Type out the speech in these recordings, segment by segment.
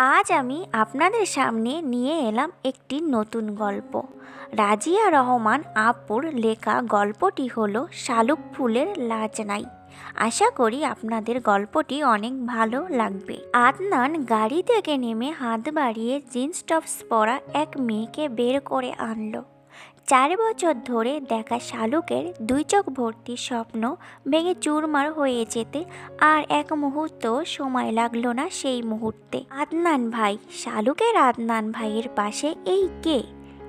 আজ আমি আপনাদের সামনে নিয়ে এলাম একটি নতুন গল্প। রাজিয়া রহমান আপুর লেখা গল্পটি হলো শালুক ফুলের লাজ নাই। আশা করি আপনাদের গল্পটি অনেক ভালো লাগবে। আদনান গাড়ি থেকে নেমে হাত বাড়িয়ে জিন্স টপস পরা এক মেয়েকে বের করে আনলো। চার বছর ধরে দেখা শালুকের দুই চোখ ভর্তি স্বপ্ন ভেঙে চুরমার হয়ে যেতে আর এক মুহূর্ত সময় লাগল না সেই মুহূর্তে। আদনান ভাই, শালুকের আদনান ভাইয়ের পাশে এই কে?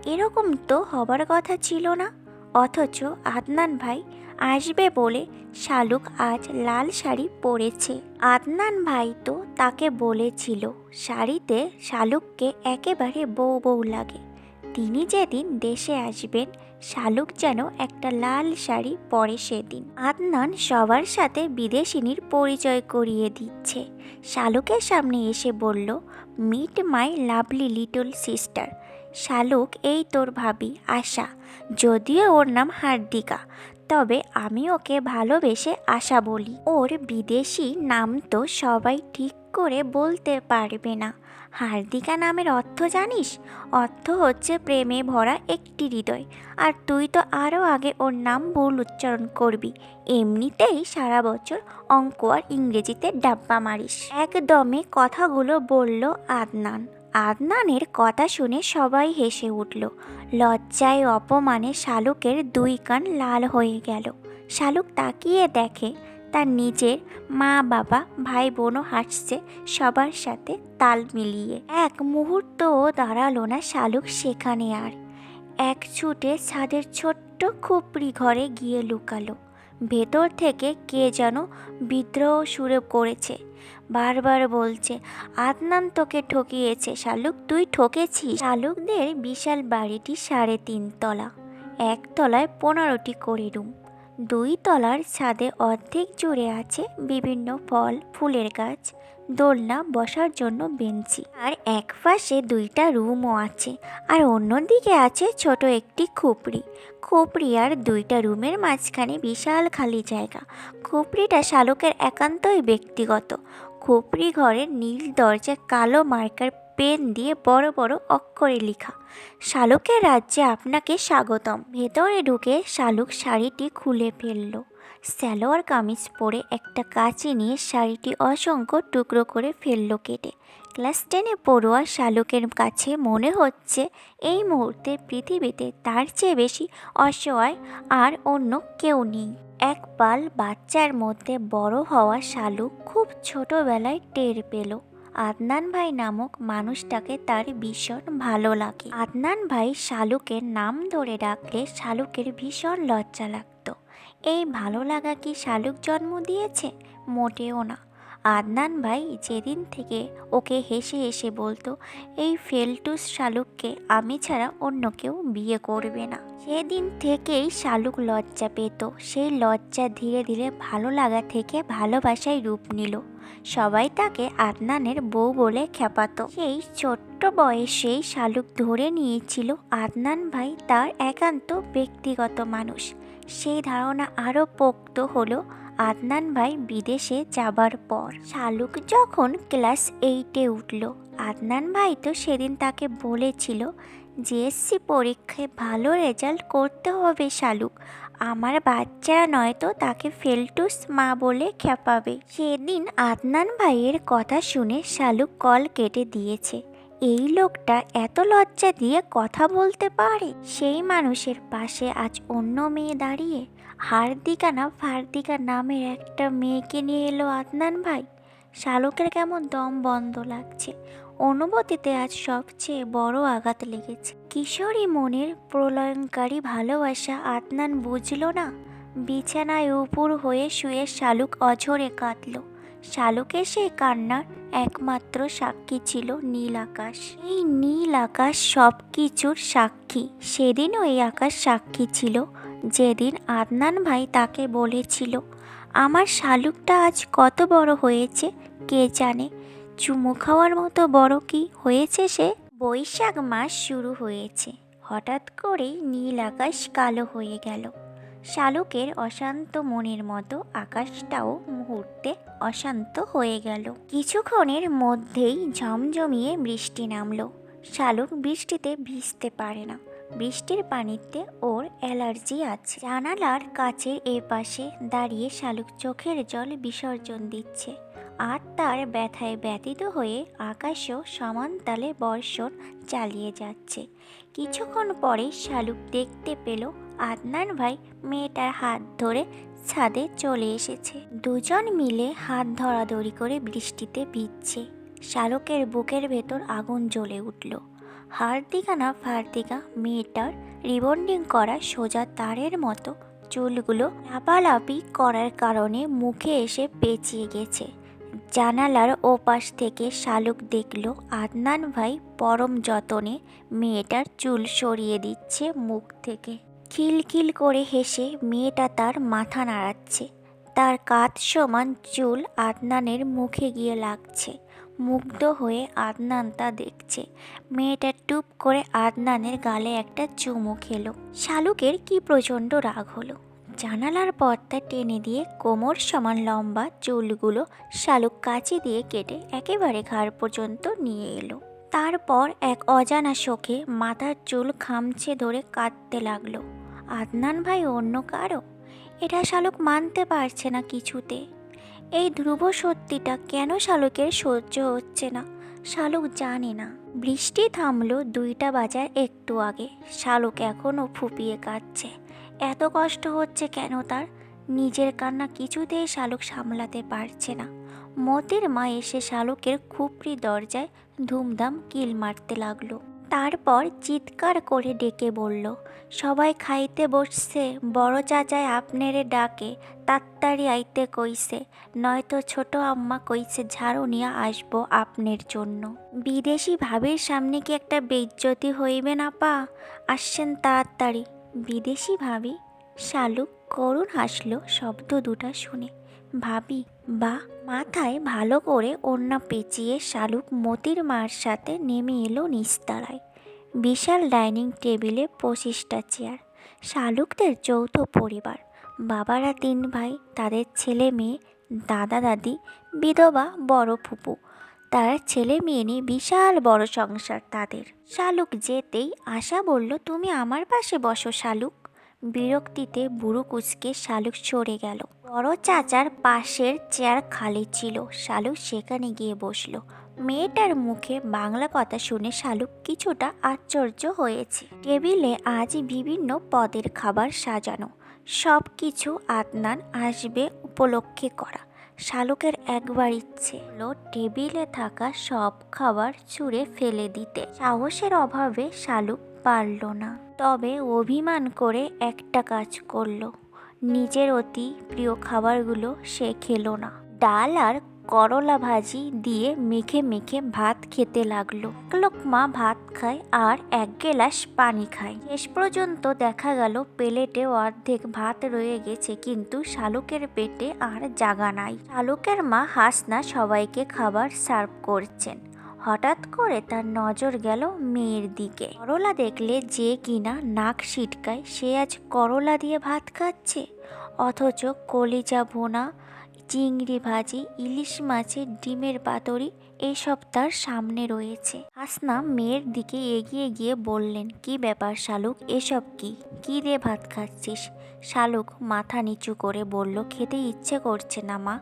এরকম তো হবার কথা ছিল না। অথচ আদনান ভাই আসবে বলে শালুক আজ লাল শাড়ি পরেছে। আদনান ভাই তো তাকে বলেছিল, শাড়িতে শালুককে একেবারে বউ বউ লাগে। তিনি যেদিন দেশে আসবেন, শালুক যেন একটা লাল শাড়ি পরে সেদিন। আদনান সবার সাথে বিদেশিনীর পরিচয় করিয়ে দিচ্ছে। শালুকের সামনে এসে বলল meet my lovely little sister Shaluk, এই তোর ভাবি, আশা। যদিও ওর নাম হার্দিকা, তবে আমি ওকে ভালোবেসে আশা বলি। ওর বিদেশি নাম তো সবাই ঠিক করে বলতে পারবে না। হার্দিকা নামের অর্থ জানিস? অর্থ হচ্ছে প্রেমে ভরা একটি হৃদয়। আর তুই তো আরও আগে ওর নাম ভুল উচ্চারণ করবি। এমনিতেই সারা বছর অঙ্ক আর ইংরেজিতে ডাব্বা মারিস। একদমে কথাগুলো বলল আদনান। আদনানের কথা শুনে সবাই হেসে উঠল। লজ্জায় অপমানে শালুকের দুই কান লাল হয়ে গেল। শালুক তাকিয়ে দেখে তার নিজের মা, বাবা, ভাই, বোনও হাসছে সবার সাথে তাল মিলিয়ে। এক মুহূর্তও দাঁড়াল না শালুক সেখানে আর। এক ছুটে ছাদের ছোট্ট খুপড়ি ঘরে গিয়ে লুকালো। ভেতর থেকে কে যেন বিদ্রোহ সুরে করেছে। বারবার বলছে, আদনান তোকে ঠকিয়েছে, শালুক, তুই ঠকেছিস? শালুকদের বিশাল বাড়িটি সাড়ে তিন তলা একতলায় পনেরোটি করে রুম। দুই তলার ছাদে অর্ধেক জুড়ে আছে বিভিন্ন ফল, ফুলের গাছ, দোলনা বসার জন্য বেঞ্চি। আর এক পাশে দুইটা রুমও আছে আর অন্যদিকে আছে ছোট একটি খুপড়ি। খুপড়ি আর দুইটা রুমের মাঝখানে বিশাল খালি জায়গা। খুপড়িটা শালুকের একান্তই ব্যক্তিগত। খুপড়ি ঘরের নীল দরজায় কালো মার্কার পেন দিয়ে বড় বড় অক্ষরে লেখা। শালুকের রাজ্যে আপনাকে স্বাগতম। ভেতরে ঢুকে শালুক শাড়িটি খুলে ফেলল। স্যালোয়ার কামিজ পরে একটা কাঁচি নিয়ে শাড়িটি অসংখ্য টুকরো করে ফেলল কেটে। ক্লাস টেনে পড়ুয়া শালুকের কাছে মনে হচ্ছে এই মুহূর্তে পৃথিবীতে তার চেয়ে বেশি অসহায় আর অন্য কেউ নেই। এক পাল বাচ্চার মধ্যে বড় হওয়া শালুক খুব ছোটবেলায় টের পেল। আদনান ভাই নামক মানুষটাকে তার ভীষণ ভালো লাগে। আদনান ভাই শালুকের নাম ধরে ডাকলে শালুকের ভীষণ লজ্জা লাগতো। এই ভালো লাগা কি শালুক জন্ম দিয়েছে? মোটেও না। আদনান ভাই যেদিন থেকে ওকে হেসে হেসে বলতো, এই ফেলটুস শালুককে আমি ছাড়া অন্য কেউ বিয়ে করবে না। সেদিন থেকেই শালুক লজ্জা পেত। সেই লজ্জা ধীরে ধীরে ভালো লাগা থেকে ভালোবাসায় রূপ নিল। সবাই তাকে আদনানের বউ বলে খেপাতো সেই ছোট্ট বয়সেই শালুক ধরে নিয়েছিল আদনান ভাই তার একান্ত ব্যক্তিগত মানুষ। সেই ধারণা আরও পোক্ত হলো আদনান ভাই বিদেশে যাবার পর শালুক যখন ক্লাস এইটে উঠল, আদনান ভাই তো সেদিন তাকে বলেছিল, জিএসসি পরীক্ষায় ভালো রেজাল্ট করতে হবে শালুক। আমার বাচ্চারা নয়তো তাকে ফেলটুস মা বলে খেপাবে সেদিন আদনান ভাইয়ের কথা শুনে শালুক কল কেটে দিয়েছে, এই লোকটা এত লজ্জা দিয়ে কথা বলতে পারে? সেই মানুষের পাশে আজ অন্য মেয়ে দাঁড়িয়ে হার্দিকা না ফার্দিকা নামের একটা মেয়েকে নিয়ে এলো আদনান ভাই। শালুকের কেমন দম বন্ধ লাগছে। অনুভূতিতে আজ সবচেয়ে বড় আঘাত লেগেছে। কিশোরী মনের প্রলয়ঙ্কারী ভালোবাসা আদনান বুঝল না। বিছানায় উপুর হয়ে শুয়ে শালুক অঝরে কাঁদল। শালুকের সেই কান্নার একমাত্র সাক্ষী ছিল নীল আকাশ। এই নীল আকাশ সব কিছুর সাক্ষী। সেদিনও এই আকাশ সাক্ষী ছিল। যেদিন আদনান ভাই তাকে বলেছিল, আমার শালুকটা আজ কত বড় হয়েছে, কে জানে? চুমু খাওয়ার মতো বড় কি হয়েছে সে? বৈশাখ মাস শুরু হয়েছে। হঠাৎ করেই নীল আকাশ কালো হয়ে গেল। শালুকের অশান্ত মনের মতো আকাশটাও মুহূর্তে অশান্ত হয়ে গেল। কিছুক্ষণের মধ্যেই ঝমঝমিয়ে বৃষ্টি নামলো। শালুক বৃষ্টিতে ভিজতে পারে না। বৃষ্টির পানিতে ওর অ্যালার্জি আছে। জানালার কাছের এ পাশে দাঁড়িয়ে শালুক চোখের জল বিসর্জন দিচ্ছে। আর তার ব্যথায় ব্যতীত হয়ে আকাশও সমান তালে বর্ষণ চালিয়ে যাচ্ছে। কিছুক্ষণ পরে শালুক দেখতে পেল আদনান ভাই মেয়েটার হাত ধরে ছাদে চলে এসেছে। দুজন মিলে হাত ধরাধরি করে বৃষ্টিতে ভিজছে। শালকের বুকের ভেতর আগুন জ্বলে উঠল। হাড়দিঘা না ফাড়দিঘা মেয়েটার রিবন্ডিং করা সোজা তারের মতো চুলগুলো লাপালাপি করার কারণে মুখে এসে পেঁচিয়ে গেছে। জানালার ওপাশ থেকে শালুক দেখল আদনান ভাই পরম যতনে মেয়েটার চুল সরিয়ে দিচ্ছে মুখ থেকে। খিলখিল করে হেসে মেয়েটা তার মাথা নাড়াচ্ছে। তার কাত সমান চুল আদনানের মুখে গিয়ে লাগছে। মুগ্ধ হয়ে আদনান তা দেখছে। মেয়েটা টুপ করে আদনানের গালে একটা চুমু খেলো। শালুকের কি প্রচণ্ড রাগ হলো। জানালার পর্দা টেনে দিয়ে কোমর সমান লম্বা চুলগুলো শালুক কাঁচি দিয়ে কেটে একেবারে ঘাড় পর্যন্ত নিয়ে এলো। তারপর এক অজানা শোকে মাথার চুল খামছে ধরে কাঁদতে লাগল। আদনান ভাই অন্য কারও? এটা শালুক মানতে পারছে না কিছুতে। এই ধ্রুব সত্যিটা কেন শালুকের সহ্য হচ্ছে না? শালুক জানে না। বৃষ্টি থামলো দুইটা বাজার একটু আগে। শালুক এখনও ফুপিয়ে কাঁদছে। এত কষ্ট হচ্ছে কেন তার? নিজের কান্না কিছুতেই শালুক সামলাতে পারছে না। মতির মা এসে শালুকের খুপড়ি দরজায় ধুমধাম কিল মারতে লাগল। তারপর চিৎকার করে ডেকে বলল, সবাই খাইতে বসছে, বড় চাচায় আপনারে ডাকে তাত্তারি আইতে কইছে, নয়তো ছোট আম্মা কইছে ঝাড়ু নিয়ে আসব আপনার জন্য। বিদেশি ভাবির সামনে কি একটা বেজ্জতি হইবে না পা? আসছেন তাড়াতাড়ি। বিদেশি ভাবি শালুক করুণ হাসলো, শব্দ দুটা শুনে। ভাবি বা মাথায় ভালো করে ওড়না পেঁচিয়ে শালুক মতির মার সাথে নেমে এলো নিস্তারায়। বিশাল ডাইনিং টেবিলে পঁচিশটা চেয়ার, শালুকদের যৌথ পরিবার। বাবারা তিন ভাই, তাদের ছেলে মেয়ে, দাদা দাদি, বিধবা, বড় ফুপু। তার ছেলে মেয়ে নিয়ে বিশাল বড় সংসার তাদের। শালুক যেতেই আশা বলল, তুমি আমার পাশে বসো, শালুক। বিরক্তিতে বুড়ো কুচকে শালুক সরে গেল। বড় চাচার পাশের চেয়ার খালি ছিল। শালুক সেখানে গিয়ে বসল। মেয়েটার মুখে বাংলা কথা শুনে শালুক কিছুটা আশ্চর্য হয়েছে। টেবিলে আজ বিভিন্ন পদের খাবার সাজানো। সব কিছু আদনান আসবে উপলক্ষে করা। শালুকের একবার ইচ্ছে হলো টেবিলে থাকা সব খাবার ছুঁড়ে ফেলে দিতে। সাহসের অভাবে শালুক পারল না। তবে অভিমান করে একটা কাজ করল। নিজের অতি প্রিয় খাবারগুলো সে খেলো না। ডাল আর করলা ভাজি দিয়ে মেখে মেখে ভাত খেতে লাগল। এক লোকমা ভাত খায় আর এক গেলাস পানি খায়। শেষ পর্যন্ত দেখা গেল প্লেটে অর্ধেক ভাত রয়ে গেছে, কিন্তু শালুকের পেটে আর জাগা নাই। শালুকের মা হাসনা সবাইকে খাবার সার্ভ করছেন। হঠাৎ করে তার নজর গেল মেয়ের দিকে। করলা দেখলে যে কিনা নাক সিটকায় সে আজ করলা দিয়ে ভাত খাচ্ছে। অথচ কলিজা ভোনা, চিংড়ি ভাজি, ইলিশ মাছের ডিমের পাতুরি, এসব তার সামনে রয়েছে। হাসনা মেয়ের দিকে এগিয়ে গিয়ে বললেন, কি ব্যাপার শালুক, এসব কি? কি দিয়ে ভাত খাচ্ছিস? শালুক মাথা নিচু করে বলল, খেতে ইচ্ছে করছে না মা।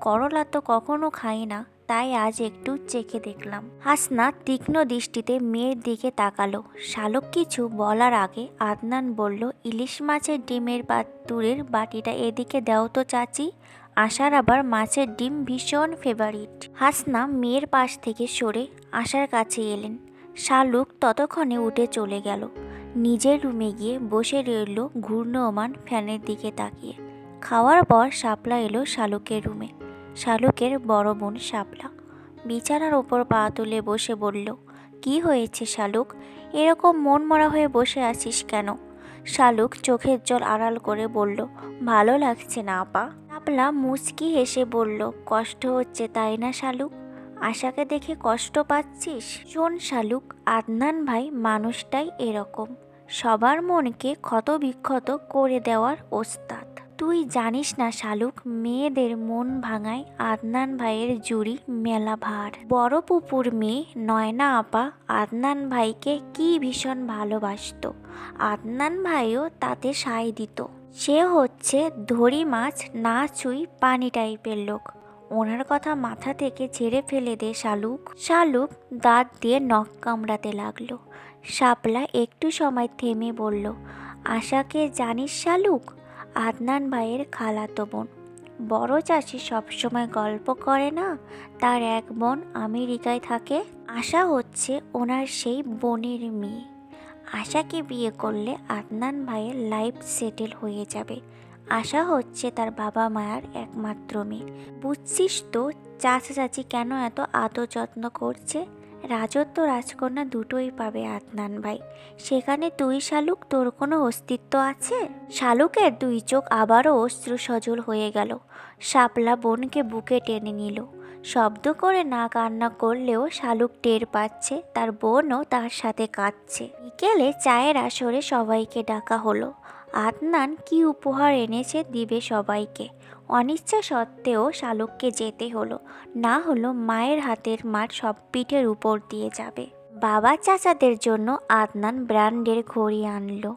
করলা তো কখনো খাই না। তাই আজ একটু চেখে দেখলাম। হাসনা তীক্ষ্ণ দৃষ্টিতে মেয়ের দিকে তাকালো। শালক কিছু বলার আগে আদনান বলল, ইলিশ মাছের ডিমের বা পাতুরের বাটিটা এদিকে দাও তো চাচি। আশার আবার মাছের ডিম ভীষণ ফেভারিট হাসনা মেয়ের পাশ থেকে সরে আশার কাছে এলেন। শালুক ততক্ষণে উঠে চলে গেল। নিজের রুমে গিয়ে বসে রইল ঘূর্ণমান ফ্যানের দিকে তাকিয়ে। খাওয়ার পর শাপলা এলো শালুকের রুমে। শালুকের বড় বোন শাপলা। বিছানার ওপর পা তুলে বসে বলল, কি হয়েছে শালুক? এরকম মন মরা হয়ে বসে আছিস কেন? শালুক চোখের জল আড়াল করে বলল, ভালো লাগছে না, আপা। শাপলা মুচকি হেসে বলল, কষ্ট হচ্ছে তাই না শালুক? আশাকে দেখে কষ্ট পাচ্ছিস? শোন শালুক, আদনান ভাই মানুষটাই এরকম। সবার মনকে ক্ষতবিক্ষত করে দেওয়ার ওস্তাদ। তুই জানিস না শালুক, মেয়েদের মন ভাঙায় আদনান ভাইয়ের জুড়ি মেলা ভার। বড় পুপুর মেয়ে, নয়না আপা, আদনান ভাইকে কি ভীষণ ভালোবাসতো। আদনান ভাইও তাতে সায় দিত। সে হচ্ছে ধরি মাছ না ছুঁই পানি টাইপের লোক। ওনার কথা মাথা থেকে ঝেড়ে ফেলে দে শালুক। শালুক দাঁত দিয়ে নখ কামড়াতে লাগল। শাপলা একটু সময় থেমে বলল, আশাকে জানিস শালুক? আদনান ভাইয়ের খালাতো বোন। বড় চাষি সবসময় গল্প করে না, তার এক বোন আমেরিকায় থাকে। আশা হচ্ছে ওনার সেই বোনের মেয়ে। আশাকে বিয়ে করলে আদনান ভাইয়ের লাইফ সেটেল হয়ে যাবে। আশা হচ্ছে তার বাবা মায়ের একমাত্র মেয়ে। বুঝছিস তো চাচা চাচি কেন এত আদর যত্ন করছে? রাজত্ব রাজকন্যা দুটোই পাবে আদনান ভাই। সেখানে তুই শালুক তোর কোনো অস্তিত্ব আছে? শালুকের দুই চোখ আবারও অশ্রু সজল হয়ে গেল। শাপলা বোনকে বুকে টেনে নিল। শব্দ করে না কান্না করলেও শালুক টের পাচ্ছে, তার বোনও তার সাথে কাঁদছে। বিকেলে চায়ের আসরে সবাইকে ডাকা হলো। আদনান কি উপহার এনেছে দিবে সবাইকে। অনিচ্ছা সত্ত্বেও শালুককে যেতে হলো। না হলো মায়ের হাতের মার সব পিঠের উপর দিয়ে যাবে। বাবা চাচাদের জন্য আদনান ব্র্যান্ডের ঘড়ি আনলো।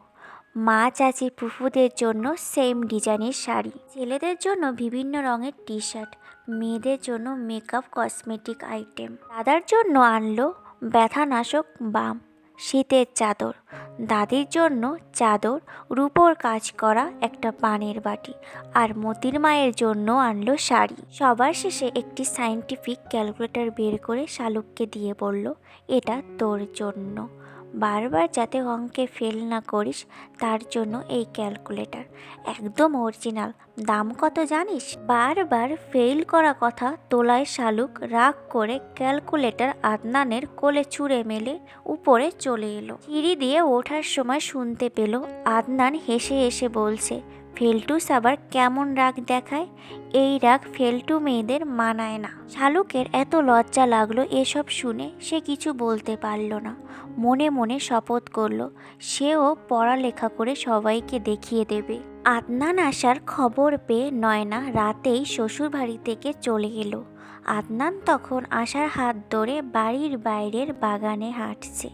মা চাচি ফুফুদের জন্য সেম ডিজাইনের শাড়ি। ছেলেদের জন্য বিভিন্ন রঙের টি শার্ট মেয়েদের জন্য মেকআপ কসমেটিক আইটেম। দাদার জন্য আনলো ব্যথানাশক বাম। শীতের চাদর। দাদির জন্য চাদর, রূপোর কাজ করা একটা পানের বাটি আর মতির মায়ের জন্য আনলো শাড়ি। সবার শেষে একটি সায়েন্টিফিক ক্যালকুলেটর বের করে শালুককে দিয়ে বলল, এটা তোর জন্য। বারবার যাতে অঙ্কে ফেল না করিস, তার জন্য এই ক্যালকুলেটর একদম অরিজিনাল দাম কত জানিস? বারবার ফেল করা কথা তোলায় শালুক রাগ করে ক্যালকুলেটর আদনানের কোলে চুড়ে মেলে উপরে চলে এলো। সিঁড়ি দিয়ে ওঠার সময় শুনতে পেল, আদনান হেসে হেসে বলছে ফেলটুস আবার কেমন রাগ দেখায়? এই রাগ ফেলটু মেয়েদের মানায় না। শালুকের এত লজ্জা লাগল এসব শুনে, সে কিছু বলতে পারল না। মনে মনে শপথ করল, সেও পড়ালেখা করে সবাইকে দেখিয়ে দেবে। আদনান আসার খবর পেয়ে নয়না রাতেই শ্বশুরবাড়ি থেকে চলে এলো। আদনান তখন আশার হাত ধরে বাড়ির বাইরের বাগানে হাঁটছে।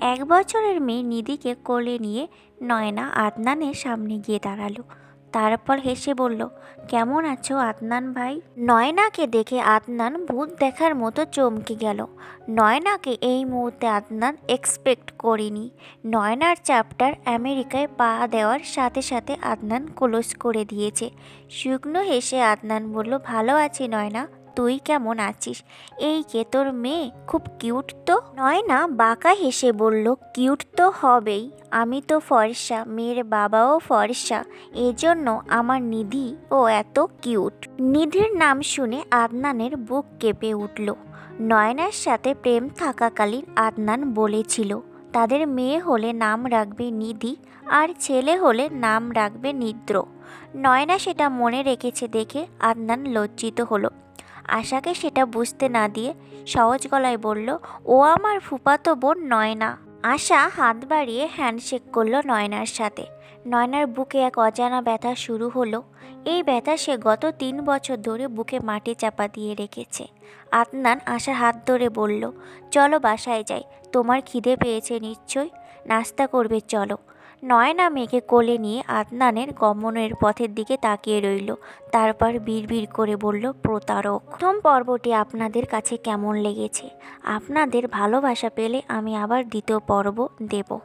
এক বছরের মেয়ে নিধিকে কোলে নিয়ে নয়না আদনানের সামনে গিয়ে দাঁড়াল। তারপর হেসে বলল, কেমন আছো আদনান ভাই? নয়নাকে দেখে আদনান ভূত দেখার মতো চমকে গেল। নয়নাকে এই মুহূর্তে আদনান এক্সপেক্ট করিনি। নয়নার চ্যাপ্টার আমেরিকায় পা দেওয়ার সাথে সাথে আদনান ক্লোজ করে দিয়েছে। শুকনো হেসে আদনান বলল, ভালো আছি নয়না। তুই কেমন আছিস? এই কে তোর মেয়ে? খুব কিউট তো? নয়না বাঁকা হেসে বলল, কিউট তো হবেই। আমি তো ফর্সা, মেয়ের বাবাও ফর্সা। এজন্য আমার নিধি ও এত কিউট। নিধির নাম শুনে আদনানের বুক কেঁপে উঠল। নয়নার সাথে প্রেম থাকাকালীন আদনান বলেছিল, তাদের মেয়ে হলে নাম রাখবে নিধি, আর ছেলে হলে নাম রাখবে নিদ্র। নয়না সেটা মনে রেখেছে দেখে আদনান লজ্জিত হলো। আশাকে সেটা বুঝতে না দিয়ে সহজ গলায় বলল, ও আমার ফুপাতো বোন নয়না। আশা হাত বাড়িয়ে হ্যান্ডশেক করল নয়নার সাথে। নয়নার বুকে এক অজানা ব্যথা শুরু হলো। এই ব্যথা সে গত তিন বছর ধরে বুকে মাটি চাপা দিয়ে রেখেছে। আদনান আশার হাত ধরে বলল, চলো বাসায় যাই, তোমার খিদে পেয়েছে নিশ্চয় নাস্তা করবে, চলো। নয়না মেয়েকে কোলে নিয়ে আদনানের গমনের পথের দিকে তাকিয়ে রইল। তারপর বিড়বিড় করে বলল, প্রতারক, প্রথম পর্বটি আপনাদের কাছে কেমন লেগেছে? আপনাদের ভালোবাসা পেলে আমি আবার দ্বিতীয় পর্ব দেব।